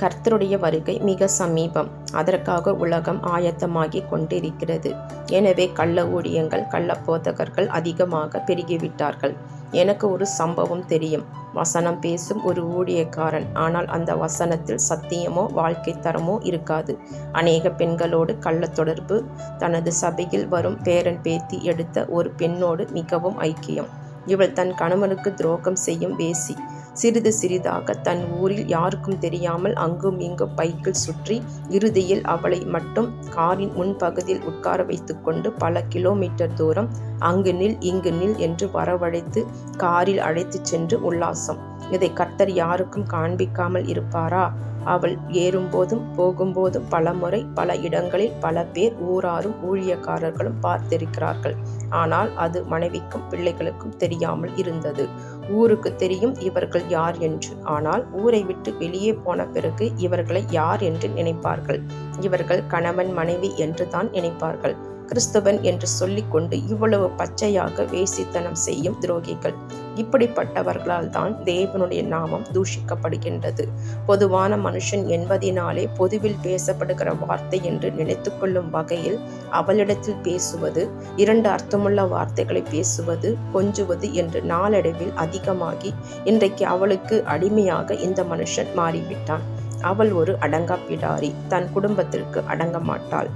கர்த்தருடைய வருகை மிக சமீபம். அதற்காக உலகம் ஆயத்தமாகிக் கொண்டிருக்கிறது. எனவே கள்ள ஊழியங்கள் கள்ள போதகர்கள் அதிகமாக பெருகிவிட்டார்கள். எனக்கு ஒரு சம்பவம் தெரியும். வசனம் பேசும் ஒரு ஊழியக்காரன். ஆனால் அந்த வசனத்தில் சத்தியமோ வாழ்க்கை தரமோ இருக்காது. அநேக பெண்களோடு கள்ள தொடர்பு. தனது சபையில் வரும் பேரன் பேத்தி எடுத்த ஒரு பெண்ணோடு மிகவும் ஐக்கியம். இவள் தன் கணவனுக்கு துரோகம் செய்யும் வேசி. சிறிது சிறிதாக தன் ஊரில் யாருக்கும் தெரியாமல் அங்கும் இங்கும் பைக்கில் சுற்றி இறுதியில் அவளை மட்டும் காரின் முன்பகுதியில் உட்கார வைத்துக்கொண்டு பல கிலோமீட்டர் தூரம் அங்கு நில் இங்கு நில் என்று வரவழைத்து காரில் அழைத்துச் சென்று உல்லாசம். இதை கர்த்தர் யாருக்கும் காண்பிக்காமல் இருப்பாரா? அவள் ஏறும்போதும் போகும்போதும் பலமுறை பல இடங்களில் பல பேர் ஊராரும் ஊழியக்காரர்களும் பார்த்திருக்கிறார்கள். ஆனால் அது மனைவிக்கும் பிள்ளைகளுக்கும் தெரியாமல் இருந்தது. ஊருக்கு தெரியும் இவர்கள் யார் என்று. ஆனால் ஊரை விட்டு வெளியே போன பிறகு இவர்களை யார் என்று நினைப்பார்கள்? இவர்கள் கணவன் மனைவி என்று தான் நினைப்பார்கள். கிறிஸ்தவன் என்று சொல்லிக்கொண்டு இவ்வளவு பச்சையாக வேசித்தனம் செய்யும் துரோகிகள். இப்படிப்பட்டவர்களால் தான் தேவனுடைய நாமம் தூஷிக்கப்படுகின்றது. பொதுவான மனுஷன் என்பதினாலே பொதுவில் பேசப்படுகிற வார்த்தை என்று நினைத்து கொள்ளும் வகையில் அவளிடத்தில் பேசுவது இரண்டு அர்த்தமுள்ள வார்த்தைகளை பேசுவது கொஞ்சுவது என்று நாளடைவில் அதிகமாகி இன்றைக்கு அவளுக்கு அடிமையாக இந்த மனுஷன் மாறிவிட்டான். அவள் ஒரு அடங்கா பிடாரி தன் குடும்பத்திற்கு அடங்க மாட்டாள்.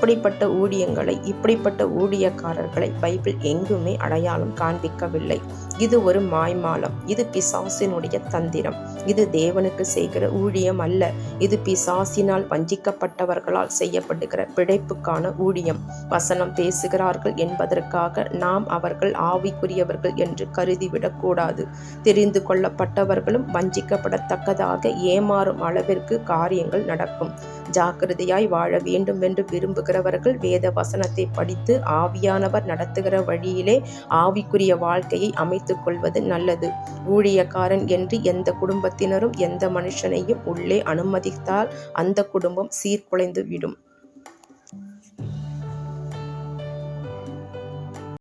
இப்படிப்பட்ட ஊழியங்களை இப்படிப்பட்ட ஊழியக்காரர்களை பைபிள் எங்குமே அடையாளம் காண்பிக்கவில்லை. இது ஒரு மாய்மாலம். இது பிசாசினுடைய தந்திரம். இது தேவனுக்கு செய்கிற ஊழியம் அல்ல. இது பிசாசினால் வஞ்சிக்கப்பட்டவர்களால் செய்யப்படுகிற பிழைப்புக்கான ஊழியம். வசனம் பேசுகிறார்கள் என்பதற்காக நாம் அவர்கள் ஆவிக்குரியவர்கள் என்று கருதிவிடக்கூடாது தெரிந்து கொள்ளப்பட்டவர்களும் வஞ்சிக்கப்படத்தக்கதாக ஏமாறும் அளவிற்கு காரியங்கள் நடக்கும். ஜாக்கிரதையாய் வாழ வேண்டும் என்று விரும்புகிறவர்கள் வேத வசனத்தை படித்து ஆவியானவர் நடத்துகிற வழியிலே ஆவிக்குரிய வாழ்க்கையை அமைத்துக் கொள்வது நல்லது. ஊழியக்காரன் என்று எந்த குடும்பத்தினரும் எந்த மனுஷனையும் உள்ளே அனுமதித்தால் அந்த குடும்பம் சீர்குலைந்து விடும்